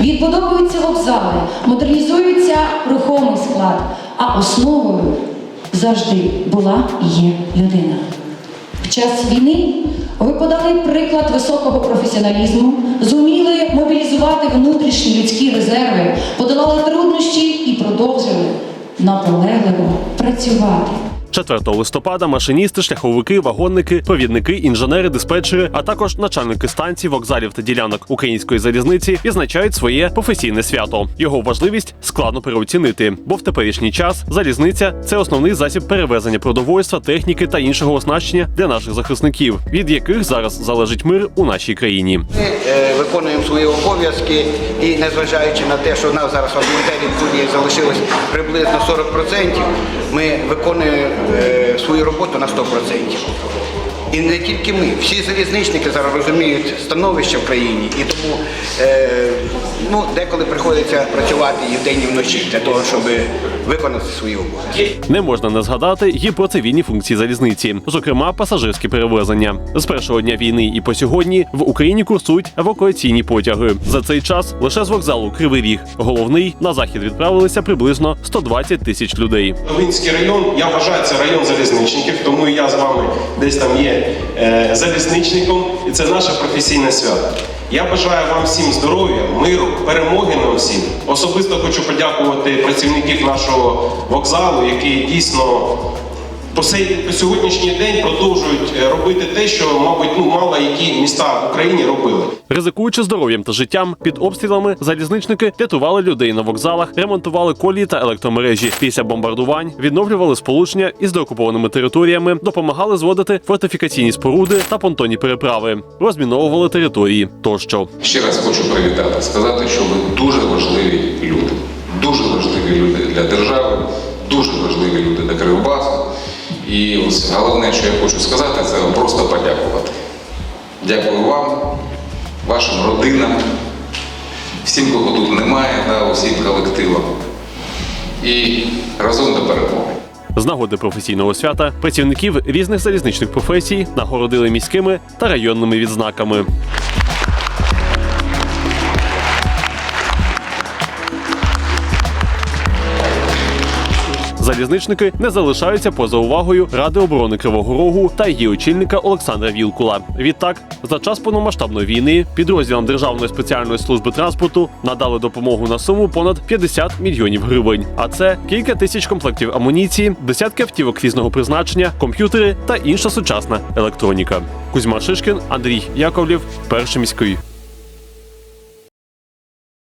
Відбудовуються вокзали, модернізується рухомий склад, а основою завжди була і є людина. В час війни ви подали приклад високого професіоналізму, зуміли мобілізувати внутрішні людські резерви, подолали труднощі і продовжили наполегливо працювати. 4 листопада машиністи, шляховики, вагонники, провідники, інженери, диспетчери, а також начальники станцій, вокзалів та ділянок української залізниці відзначають своє професійне свято. Його важливість складно переоцінити, бо в теперішній час залізниця це основний засіб перевезення продовольства, техніки та іншого оснащення для наших захисників, від яких зараз залежить мир у нашій країні. Ми е, виконуємо свої обов'язки і незважаючи на те, що в нас зараз в адмінтері залишилось приблизно 40%, ми виконуємо е, свою роботу на 100%. І не тільки ми, всі залізничники зараз розуміють становище в країні, і тому е, ну, деколи приходиться працювати і вдень, і вночі для того, щоб виконати свої обов'язки. Не можна не згадати і про цивільні функції залізниці, зокрема пасажирські перевезення. З першого дня війни і по сьогодні в Україні курсують евакуаційні потяги. За цей час лише з вокзалу Кривий Ріг, головний на захід відправилися приблизно 120 тисяч людей. Новинський район, я вважаю, це район залізничників, тому я з вами десь там є е, залізничником, і це наше професійне свято. Я бажаю вам всім здоров'я, миру, перемоги нам всім. Особисто хочу подякувати працівників нашого вокзалу, які дійсно по сей по сьогоднішній день продовжують е, робити те, що, мабуть, ну мало які міста в Україні робили. Ризикуючи здоров'ям та життям, під обстрілами залізничники рятували людей на вокзалах, ремонтували колії та електромережі. Після бомбардувань відновлювали сполучення із деокупованими територіями, допомагали зводити фортифікаційні споруди та понтонні переправи, розміновували території тощо. Ще раз хочу привітати, сказати, що ви дуже важливі люди. Дуже важливі люди для держави, дуже важливі люди для Кривбасу. І ось головне, що я хочу сказати, це подякувати. Дякую вам, вашим родинам, всім, кого тут немає, та усім колективам. І разом до перемоги. З нагоди професійного свята працівників різних залізничних професій нагородили міськими та районними відзнаками. Залізничники не залишаються поза увагою Ради оборони Кривого Рогу та її очільника Олександра Вілкула. Відтак, за час повномасштабної війни підрозділам Державної спеціальної служби транспорту надали допомогу на суму понад 50 мільйонів гривень. А це кілька тисяч комплектів амуніції, десятки автівок різного призначення, комп'ютери та інша сучасна електроніка. Кузьма Шишкін, Андрій Яковлів, перший міський.